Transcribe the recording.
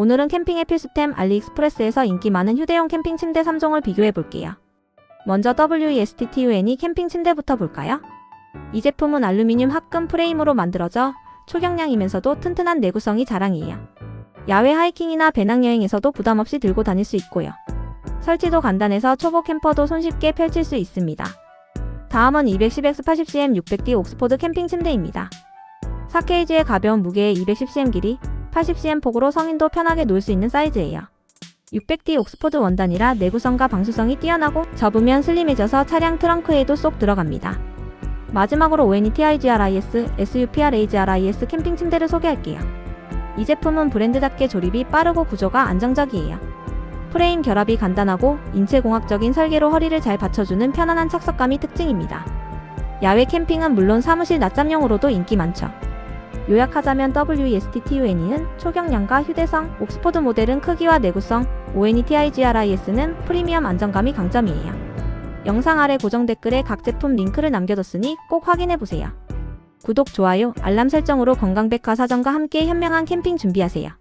오늘은 캠핑의 필수템 알리익스프레스에서 인기 많은 휴대용 캠핑 침대 3종을 비교해 볼게요. 먼저 WESTTUN이 캠핑 침대부터 볼까요? 이 제품은 알루미늄 합금 프레임으로 만들어져 초경량이면서도 튼튼한 내구성이 자랑이에요. 야외 하이킹이나 배낭여행에서도 부담 없이 들고 다닐 수 있고요. 설치도 간단해서 초보 캠퍼도 손쉽게 펼칠 수 있습니다. 다음은 210X80cm 600D 옥스포드 캠핑 침대입니다. 4kg의 가벼운 무게에 210cm 길이, 80cm 폭으로 성인도 편하게 놓을 수 있는 사이즈예요. 600D 옥스포드 원단이라 내구성과 방수성이 뛰어나고 접으면 슬림해져서 차량 트렁크에도 쏙 들어갑니다. 마지막으로 ONE TIGRIS, SUPRAGRIS 캠핑 침대를 소개할게요. 이 제품은 브랜드답게 조립이 빠르고 구조가 안정적이에요. 프레임 결합이 간단하고 인체공학적인 설계로 허리를 잘 받쳐주는 편안한 착석감이 특징입니다. 야외 캠핑은 물론 사무실 낮잠용으로도 인기 많죠. 요약하자면 WESTTUNE는 초경량과 휴대성, 옥스포드 모델은 크기와 내구성, ONETIGRIS는 프리미엄 안정감이 강점이에요. 영상 아래 고정 댓글에 각 제품 링크를 남겨뒀으니 꼭 확인해보세요. 구독, 좋아요, 알람 설정으로 건강백과 사전과 함께 현명한 캠핑 준비하세요.